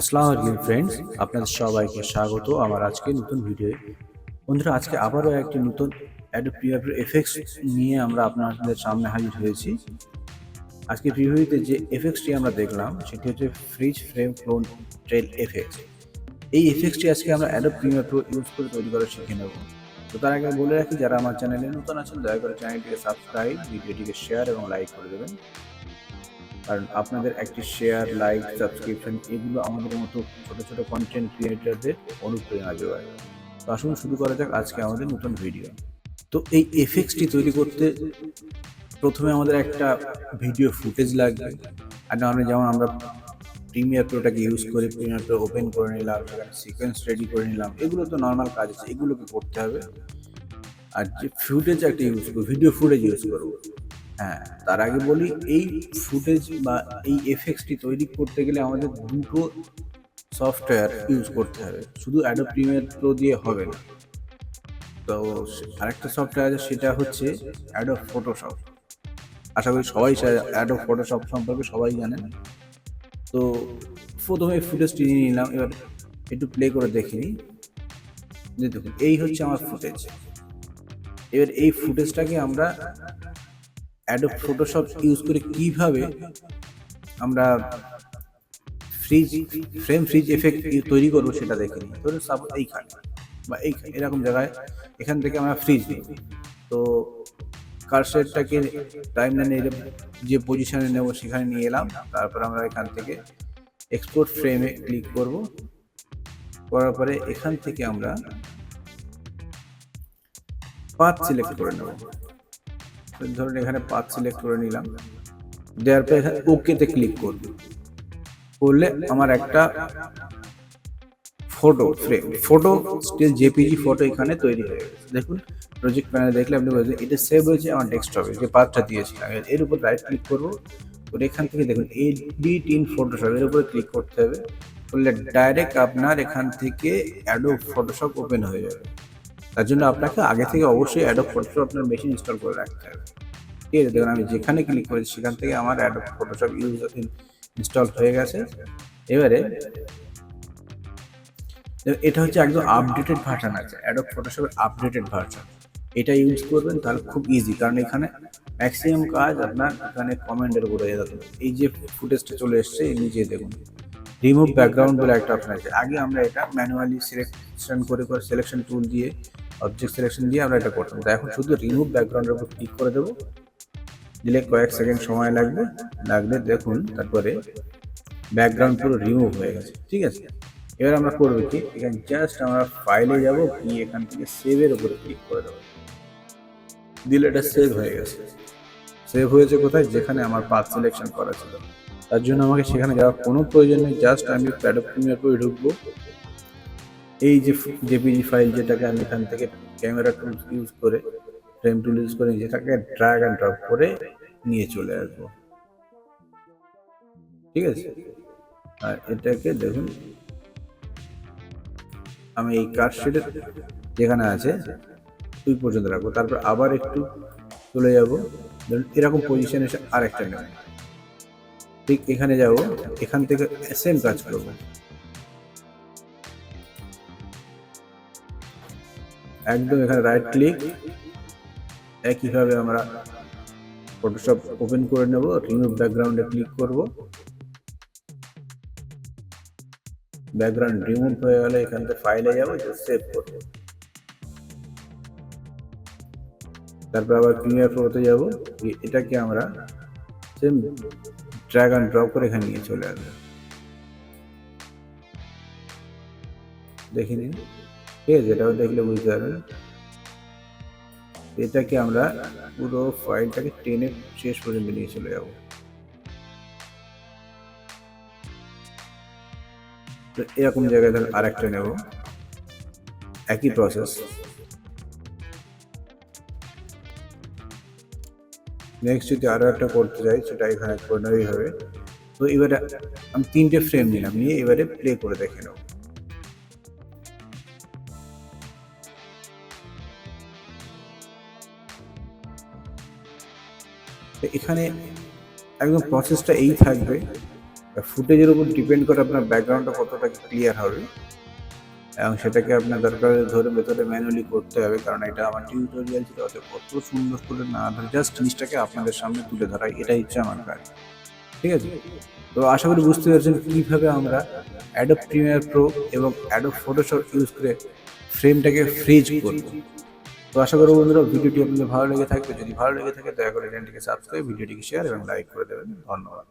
আসসালামু আলাইকুম ফ্রেন্ডস আপনাদের সবাইকে স্বাগত আমার আজকে নতুন ভিডিও বন্ধুরা, আজকে আবারও একটি নতুন অ্যাডোব প্রিমিয়ার এফেক্টস নিয়ে আমরা আপনাদের সামনে হাজির হয়েছি। আজকে প্রিভিউতে যে এফেক্টসটি আমরা দেখলাম, সেটি হচ্ছে freeze frame clone trail effects এই এফেক্টসটি আজকে আমরা অ্যাডোব প্রিমিয়ার প্রো ইউজ করে তৈরি করা শিখে নেব। তো তার আগে বলে রাখি, যারা আমার চ্যানেলে নতুন আছেন, দয়া করে চ্যানেলটিকে সাবস্ক্রাইব ভিডিওটিকে শেয়ার এবং লাইক করে দেবেন। কারণ আপনাদের একটি শেয়ার লাইক সাবস্ক্রিপশন এগুলো আমাদের মতো ছোট ছোট কন্টেন্ট ক্রিয়েটারদের অনুপ্রেরণা যোগায়। তো আসুন শুরু করা যাক আজকে আমাদের নতুন ভিডিও তো এই এফেক্টসটি তৈরি করতে প্রথমে আমাদের একটা ভিডিও ফুটেজ লাগবে। আর নাহলে যেমন আমরা প্রিমিয়ার প্রোটাকে ইউজ করে প্রিমিয়ার প্রো ওপেন করে নিলাম সিকোয়েন্স রেডি করে নিলাম, এগুলো তো নর্মাল কাজ আছে, এগুলোকে করতে হবে। আর যে ফুটেজ একটা ইউজ করব ভিডিও ফুটেজ ইউজ করব। হ্যাঁ তার আগে বলি এই ফুটেজ বা এই এফেক্টসটি তৈরি করতে গেলে আমাদের দুটো সফটওয়্যার ইউজ করতে হবে। শুধু অ্যাডো প্রিমিয়ার প্রো দিয়ে হবে না। তো আরেকটা সফটওয়্যার আছে, সেটা হচ্ছে অ্যাডো ফটোশপ আশা করি সবাই অ্যাডো ফটোশপ সম্পর্কে সবাই জানেন। তো প্রথমে ফুটেজটি নিয়ে নিলাম, এবার একটু প্লে করে দেখে নিই। যে দেখুন, এই হচ্ছে আমার ফুটেজ এবার এই ফুটেজটাকে আমরা অ্যাডোব ফটোশপ ইউজ করে কীভাবে আমরা ফ্রিজ ফ্রেম ফ্রিজ এফেক্ট তৈরি করব সেটা দেখে নিই ধরুন সাপোজ এইখানে বা এই এরকম জায়গায় এখান থেকে আমরা ফ্রিজ নিই তো কারশেটটাকে টাইম লাইনে যে পজিশানে নেব, সেখানে নিয়ে এলাম। তারপর আমরা এখান থেকে এক্সপোর্ট ফ্রেমে ক্লিক করব। করার পরে এখান থেকে আমরা পাথ সিলেক্ট করে নেব। ধরুন এখানে পাথ সিলেক্ট করে নিলাম। দেওয়ার পর এখানে ওকেতে ক্লিক করব। করলে আমার একটা photo frame photo still JPG photo এখানে তৈরি হয়ে গেছে। দেখুন প্রজেক্ট প্যানেলে দেখলে আপনি বলছেন এটা সেভ হয়েছে আমার ডেস্কটপে যে পাথটা দিয়েছিলাম এর উপর রাইট ক্লিক করব। করে এখান থেকে দেখুন এডিট ইন ফটোশপ এর উপরে ক্লিক করতে হবে। করলে ডাইরেক্ট আপনার এখান থেকে অ্যাডো ফটোশপ ওপেন হয়ে যাবে। তার জন্য আপনাকে আগে থেকে অবশ্যই অ্যাডো ফটোশপ আপনার মেশিন ইনস্টল করে রাখতে হবে। ঠিক আছে? দেখুন, আমি যেখানে ক্লিক করেছি, সেখান থেকে আমার অ্যাডো ফটোশপ ইউজ ইনস্টল হয়ে গেছে। এবারে এটা হচ্ছে একদম আপডেটেড ভার্সন আছে। অ্যাডো ফটোশপের আপডেটেড ভার্সন এটা ইউজ করবেন, তাহলে খুব ইজি কারণ এখানে ম্যাক্সিমাম কাজ আপনার এখানে কমেন্টের উপরে এই যে ফুটেজটা চলে এসছে নিচে দেখুন। রিমুভ ব্যাকগ্রাউন্ড বলে একটা অপশন আছে। আগে আমরা এটা ম্যানুয়ালি সিলেকশন করে করে সিলেকশন টুল দিয়ে অবজেক্ট সিলেকশন দিয়ে আমরা এটা করতাম। তো এখন শুধু রিমুভ ব্যাকগ্রাউন্ডের উপর ক্লিক করে দেবো। দিলে কয়েক সেকেন্ড সময় লাগবে। লাগলে দেখুন, তারপরে ব্যাকগ্রাউন্ড পুরো রিমুভ হয়ে গেছে। ঠিক আছে? এবার আমরা করব কি? এখানে জাস্ট আমরা ফাইলে যাব, গিয়ে এখান থেকে সেভের উপরে ক্লিক করে দেবো। দিলে এটা সেভ হয়ে গেছে। সেভ হয়েছে কোথায়? যেখানে আমার পাথ সিলেকশন করা ছিল। তার জন্য আমাকে সেখানে যাওয়ার কোনো প্রয়োজন নেই। জাস্ট আমি প্যাডপ প্রিমিয়ার করে ঢুকবো। এই যে জেপিজি ফাইল যেটাকে আমি এখান থেকে ক্যামেরা টুল ইউজ করে ফ্রেম টুল ইউজ করে যেটাকে ড্রাগ অ্যান্ড ড্রপ করে নিয়ে চলে আসব। ঠিক আছে? আর এটাকে দেখুন। আমি এই কার শিটের যেখানে আছে দুই পর্যন্ত রাখব। তারপর আবার একটু চলে যাব। ধরুন এরকম পজিশন এসে আরেকটা নেব। ঠিক এখানে যাব। এখান থেকে সেম কাজ করব। একদম এখানে রাইট ক্লিক একইভাবে আমরা ফটোশপ ওপেন করে নেব রিমুভ ব্যাকগ্রাউন্ডে ক্লিক করব। ব্যাকগ্রাউন্ড রিমুভ হয়ে গেলে এখান থেকে ফাইলে যাব সেভ করব। তারপর আবার প্রিমিয়ার প্রোতে যাব এটাকে আমরা সেম ড্র্যাগ অ্যান্ড ড্রপ করে এখানে নিয়ে চলে আসব। দেখে নিন। ঠিক আছে, এটাও দেখলে বুঝতে পারবেন। এটাকে আমরা পুরো ফাইলটাকে টেনে শেষ পর্যন্ত নিয়ে চলে যাব। তো এরকম জায়গায় ধর আরেকটা নেব। একই প্রসেস নেক্সট যদি আরও একটা করতে চাই সেটা এখানে করে হবে। তো এবারে আমি তিনটে ফ্রেম নিলাম, নিয়ে এবারে প্লে করে দেখে নেব। এখানে একদম প্রসেসটা এই থাকবে। ফুটেজের উপর ডিপেন্ড করে আপনার ব্যাকগ্রাউন্ডটা কতটা ক্লিয়ার হবে। এবং সেটাকে আপনার দরকার ধরে ভেতরে ম্যানুয়ালি করতে হবে। কারণ এটা আমার টিউটোরিয়াল ছিল অত কত সুন্দর করে না ধরে জাস্ট জিনিসটাকে আপনাদের সামনে তুলে ধরা, এটাই হচ্ছে আমার কাজ। ঠিক আছে? তো আশা করি বুঝতে পারছেন কীভাবে আমরা অ্যাডোব প্রিমিয়ার প্রো এবং অ্যাডোব ফটোশপ ইউজ করে ফ্রেমটাকে ফ্রিজ করব। তো আশা করব বন্ধুরা, ভিডিওটি আপনাদের ভালো লেগে থাকবে। যদি ভালো লেগে থাকে, দয়া করে চ্যানেলটিকে সাবস্ক্রাইব ভিডিওটিকে শেয়ার এবং লাইক করে দেবেন। ধন্যবাদ।